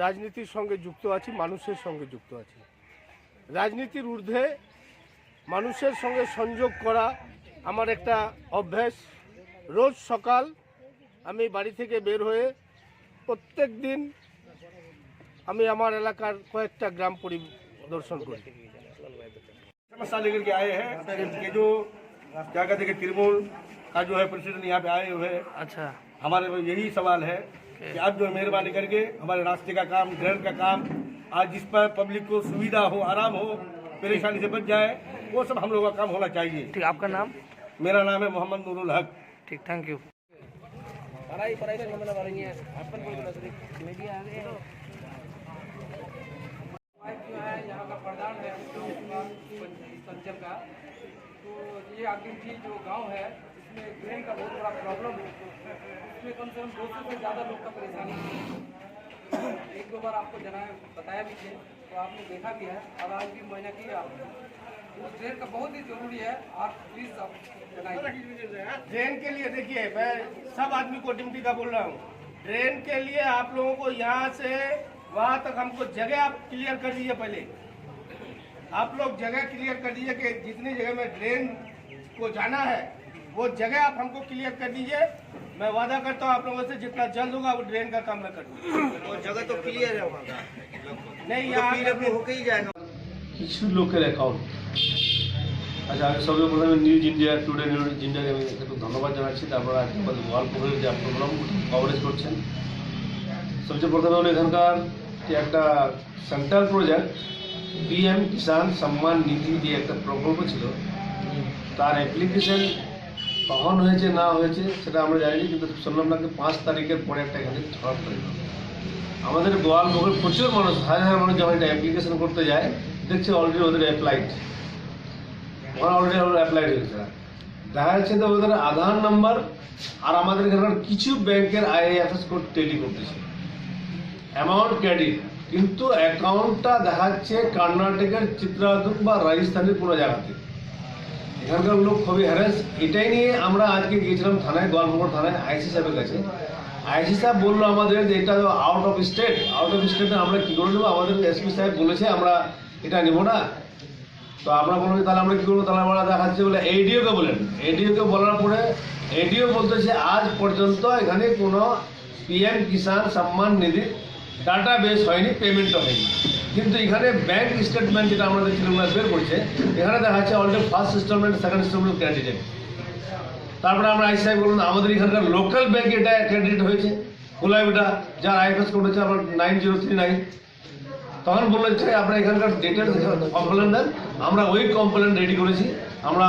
রাজনীতির সঙ্গে যুক্ত আছি মানুষের সঙ্গে যুক্ত আছি রাজনীতির ঊর্ধ্বে মানুষের সঙ্গে সংযোগ করা আমার একটা অভ্যাস রোজ সকাল আমি বাড়ি থেকে বের হয়ে প্রত্যেক দিন আমি আমার এলাকার কয়েকটা গ্রাম পরিদর্শন করি समस्या लेकर के आए हैं कि जो क्या कहते हैं कि तृणमूल का जो है प्रेसिडेंट यहाँ पे आए हुए हैं। अच्छा। हमारे यही सवाल है कि आप जो है मेहरबानी करके हमारे रास्ते का काम ड्रेन का काम आज जिस पर पब्लिक को सुविधा हो आराम हो परेशानी से बच जाए वो सब हम लोग का काम होना चाहिए। ठीक आपका नाम? मेरा नाम है मोहम्मद नूरुल हक। ठीक थैंक यू जो है यहाँ का प्रधान है संचल का तो ये आखिर जो गाँव है ड्रेन का बहुत बड़ा प्रॉब्लम है। कम से कम दो सौ से ज़्यादा लोग का परेशानी है। एक दो बार आपको जनाया बताया भी थे तो आपने देखा भी है, और आज भी मैंने किया। उस ड्रेन का बहुत ही ज़रूरी है, आप प्लीज़ आप ट्रेन के लिए देखिए, मैं सब आदमी को ड्यूटी का बोल रहा हूँ। ट्रेन के लिए आप लोगों को यहाँ से वहाँ तक हमको जगह आप क्लियर कर दीजिए पहले। आप लोग जगह क्लियर कर दीजिए कि जितनी जगह में ट्रेन को जाना है वो जगह आप हमको क्लियर कर दीजिए मैं वादा करता हूँ आप लोगों से जितना जल्द होगा वो ट्रेन का काम मैं कर दूँगा और जगह तो क्लियर है वहाँ का नहीं तो यहाँ क्लियर होके ही जाएगा কিছু লোকের অ্যাকাউন্ট আচ্ছা আমি সর্বপ্রথমে নিউজ ইন্ডিয়া টুডে নিউজ ইন্ডিয়াকে আমি একটু ধন্যবাদ জানাচ্ছি তারপরে আজকে আমাদের গোয়ালপুরের যে প্রোগ্রাম কভারেজ করছেন সবচেয়ে প্রথমে হলো এখানকার যে একটা central project PM Kisan Samman Nidhi যে একটা প্রকল্প ছিল তার অ্যাপ্লিকেশন কখন হয়েছে, না হয়েছে, সেটা আমরা জানিনি, কিন্তু শুনলাম নাকি পাঁচ তারিখের পরে একটা এখানে ছড়া পড়ে গেল। আমাদের গোয়াল গোয়ালপুরের প্রচুর মানুষ, হাজার হাজার মানুষ যখন এটা অ্যাপ্লিকেশন করতে যায়, দেখছে অলরেডি ওদের অ্যাপ্লাইড ওরা অলরেডি অ্যাপ্লাইড হয়েছে। দেখা যাচ্ছে তো ওদের আধার নাম্বার আর আমাদের এখানকার কিছু ব্যাংকের আইএফএস কোড টেলি করতেছে। অ্যামাউন্ট ক্রেডিট কিন্তু অ্যাকাউন্টটা দেখাচ্ছে কর্ণাটকের চিত্রাদুর বা রাজস্থানের কোনো জায়গাতে। এখানকার লোক খুবই হ্যারাস এটাই নিয়ে আমরা আজকে গিয়েছিলাম থানায় গোয়ালপুর থানায় আইসি সাহেবের কাছে। আইসি সাহেব বলল আমাদের যে এটা out of state out of স্টেটে আমরা কী করে নেব? আমাদের এসপি সাহেব বলেছে আমরা এটা নেব না। তো আমরা বলব তাহলে আমরা কী করব? তাহলে আমরা দেখাচ্ছে বলে এডিওকে বলেন। এডিওকে বলার পরে এডিও বলতেছে, আজ পর্যন্ত এখানে কোনো PM Kisan Samman Nidhi data base হয়নি পেমেন্টও হয়নি। কিন্তু এখানে ব্যাংক স্টেটমেন্ট যেটা আমাদের ছেলেগুলো বের করছে, এখানে দেখা যাচ্ছে already first instalment second instalment candidate তারপরে আমরা আইসি সাহেব বললাম আমাদের এখানকার লোকাল ব্যাংকে এটা ক্রেডিট হয়েছে। কোলাইবিটা, যার আইএফএস কোড হচ্ছে আমার নাইন জিরো থ্রি নাইন তখন বলল যে আপনার এখানকার ডিটেলস কমপ্লেন দেন। আমরা ওই কমপ্লেন রেডি করেছি। আমরা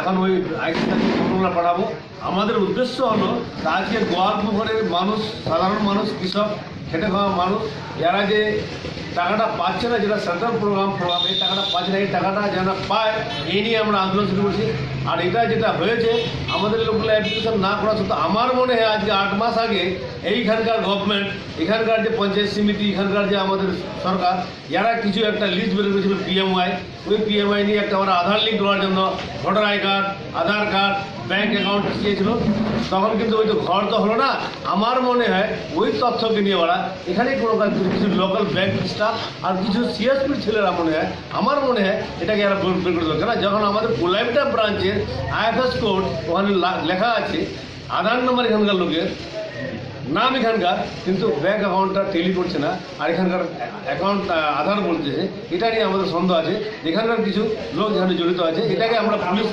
এখন ওই আইসি কমপ্লেনটা পাঠাবো। আমাদের উদ্দেশ্য হলো আজকে গোয়ালপুকুরের মানুষ, সাধারণ মানুষ, কৃষক খেটে খাওয়া মানুষ, যারা যে টাকাটা পাচ্ছে না, যেটা সেন্ট্রাল প্রোগ্রাম প্রোগ্রাম এই টাকাটা পাচ্ছে না, এই টাকাটা যারা পায়, এই নিয়ে আমরা আন্দোলন শুরু করছি। আর এটা যেটা হয়েছে, আমাদের লোকগুলো অ্যাপ্লিকেশন না করা সত্ত্বেও আমার মনে হয় আজকে আট মাস আগে এইখানকার গভর্নমেন্ট এখানকার যে পঞ্চায়েত সমিতি, এখানকার যে আমাদের সরকার যারা কিছু একটা লিস্ট বের করেছিল পিএমওয়াই ওই পিএমআই নিয়ে একটা ওরা আধার লিঙ্ক করার জন্য voter I card Aadhaar card bank account চেয়েছিল তখন কিন্তু ওই তো ঘর তো হলো না। আমার মনে হয় ওই তথ্যকে নিয়ে ওরা এখানে কোনো কাজ কিছু- লোকাল ব্যাংক স্টাফ আর কিছু সিএসপির ছেলেরা মনে হয়, আমার মনে হয় এটাকে এরা বের করে দেবে কেন? যখন আমাদের কোলাইমটা ব্রাঞ্চের आईएफएस कोड वहाँ लेखा आधार नंबर खनगर लोग नाम इखानकार किंतु बैंक अकाउंट टेली पड़े ना और इखानकार अकाउंट आधार पड़ते हैं इटा नहीं हमारे सन्द आज इखानकार किस लोक जानने जड़ित आज इटा के हमारा पुलिस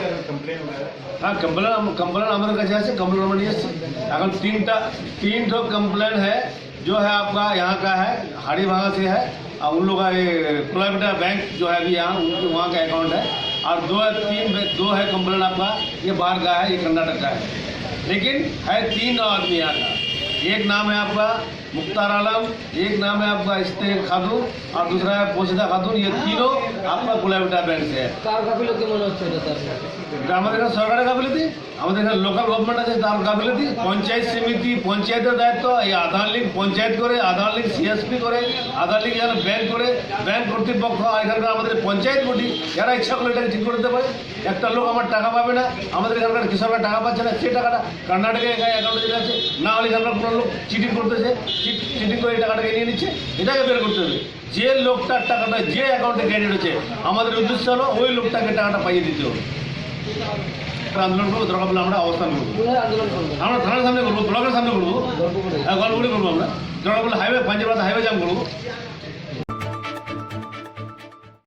हाँ कम्प्लेन कम्प्लेन हमारे का है कम्प्लेन नंबर नहीं अगर तीन टा तीन ठो कम्प्लेन है जो है आपका यहाँ का है हाड़ी भागा से है और उन लोग का ये बैंक जो है अभी यहाँ उनके वहाँ का अकाउंट है। और दो है तीन में दो है कंप्लेन आपका ये बाहर का है ये कर्नाटक का है। लेकिन है तीन आदमी यहाँ का एक नाम है आपका मुख्तार आलम एक नाम है आपका इस्ते खातून और दूसरा है पोशिदा खातून ये तीनों आपका कुलाविटा बैंक से है। सरकार का भी का আমাদের এখানে এখানে লোকাল গভর্নমেন্ট আছে, তার গাফিলতি পঞ্চায়েত সমিতি, পঞ্চায়েতের দায়িত্ব, এই আধার লিঙ্ক পঞ্চায়েত করে, আধার লিঙ্ক সিএসপি করে, আধার লিঙ্ক যেন ব্যাংক করে ব্যাংক কর্তৃপক্ষ এখানকার আমাদের পঞ্চায়েত বটি যারা ইচ্ছা করলে এটাকে ঠিক করে পারে। একটা লোক আমার টাকা পাবে না, আমাদের এখানকার কৃষকরা টাকা পাচ্ছে না, সেই টাকাটা কর্ণাটকের অ্যাকাউন্টে যেটা আছে। না হলে এখানকার কোনো লোক চিটিং করতেছে চিটিং করে এই টাকাটাকে নিয়ে নিচ্ছে, এটাকে বের করতে হবে। যে লোকটার টাকাটা, যে অ্যাকাউন্টে ক্রেডিট হচ্ছে, আমাদের উদ্দেশ্য হলো ওই লোকটাকে টাকাটা পাইয়ে দিতে হবে। আমরা আন্দোলন করব দরকার পড়লে আমরা অবস্থান করব। আমরা থানার সামনে করব ব্লকের সামনে করব। গল্প করে হ্যাঁ গল্পগুলি করব আমরা। দরকার পড়লে হাইওয়ে পাঞ্জাব হাইওয়ে জাম করব।